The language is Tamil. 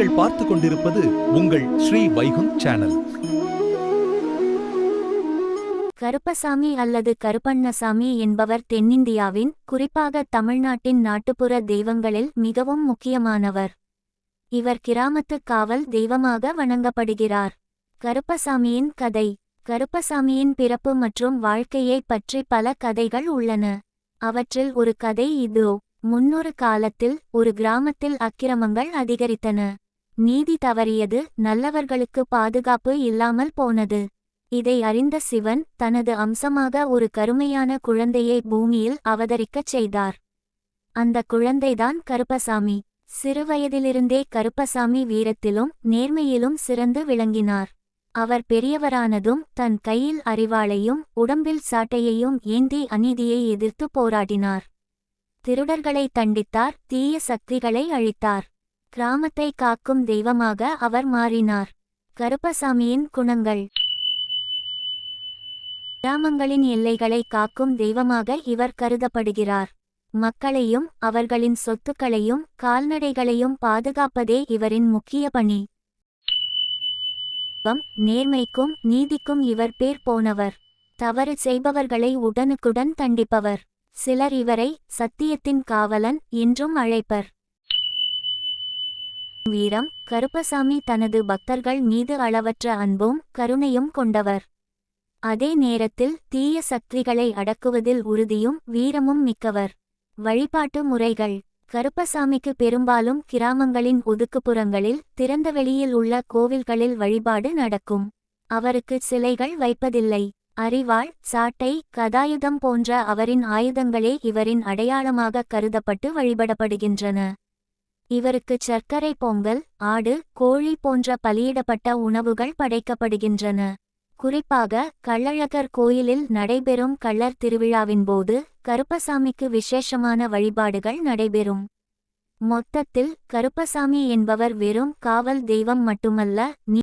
நீங்கள் பார்த்து கொண்டிருப்பது உங்கள் ஸ்ரீ வைகுந்த் சேனல். கருப்பசாமி அல்லது கருப்பண்ணசாமி என்பவர் தென்னிந்தியாவின் குறிப்பாக தமிழ்நாட்டின் நாட்டுப்புற தெய்வங்களில் மிகவும் முக்கியமானவர். இவர் கிராமத்து காவல் தெய்வமாக வணங்கப்படுகிறார். கருப்பசாமியின் கதை கருப்பசாமியின் பிறப்பு மற்றும் வாழ்க்கையைப் பற்றி பல கதைகள் உள்ளன. அவற்றில் ஒரு கதை இதோ முன்னொரு காலத்தில் ஒரு கிராமத்தில் அக்கிரமங்கள் அதிகரித்தன. நீதி தவறியது நல்லவர்களுக்கு பாதுகாப்பு இல்லாமல் போனது. இதை அறிந்த சிவன் தனது அம்சமாக ஒரு கருமையான குழந்தையை பூமியில் அவதரிக்கச் செய்தார். அந்த குழந்தைதான் கருப்பசாமி. சிறுவயதிலிருந்தே கருப்பசாமி வீரத்திலும் நேர்மையிலும் சிறந்து விளங்கினார். அவர் பெரியவரானதும் தன் கையில் அறிவாளையும் உடம்பில் சாட்டையையும் ஏந்தி அநீதியை எதிர்த்து போராடினார். திருடர்களை தண்டித்தார் தீய சக்திகளை அழித்தார். கிராமத்தை காக்கும் தெய்வமாக அவர் மாறினார். கருப்பசாமியின் குணங்கள். கிராமங்களின் எல்லைகளை காக்கும் தெய்வமாக இவர் கருதப்படுகிறார். மக்களையும் அவர்களின் சொத்துக்களையும் கால்நடைகளையும் பாதுகாப்பதே இவரின் முக்கிய பணி. நேர்மைக்கும் நீதிக்கும் இவர் பேர் போனவர். தவறு செய்பவர்களை உடனுக்குடன் தண்டிப்பவர். சிலர் இவரை சத்தியத்தின் காவலன் என்றும் அழைப்பர். வீரம் கருப்பசாமி தனது பக்தர்கள் மீது அளவற்ற அன்பும் கருணையும் கொண்டவர். அதே நேரத்தில் தீய சக்திகளை அடக்குவதில் உறுதியும் வீரமும் மிக்கவர். வழிபாட்டு முறைகள். கருப்பசாமிக்கு பெரும்பாலும் கிராமங்களின் ஒதுக்குப்புறங்களில் திறந்த வெளியில் உள்ள கோவில்களில் வழிபாடு நடக்கும். அவருக்கு சிலைகள் வைப்பதில்லை. அறிவாள் சாட்டை கதாயுதம் போன்ற அவரின் ஆயுதங்களே இவரின் அடையாளமாக கருதப்பட்டு வழிபடப்படுகின்றன. இவருக்கு சர்க்கரை பொங்கல் ஆடு கோழி போன்ற பலியிடப்பட்ட உணவுகள் படைக்கப்படுகின்றன. குறிப்பாக கள்ளழகர் கோயிலில் நடைபெறும் கள்ளர் திருவிழாவின் போது கருப்பசாமிக்கு விசேஷமான வழிபாடுகள் நடைபெறும். மொத்தத்தில் கருப்பசாமி என்பவர் வெறும் காவல் தெய்வம் மட்டுமல்ல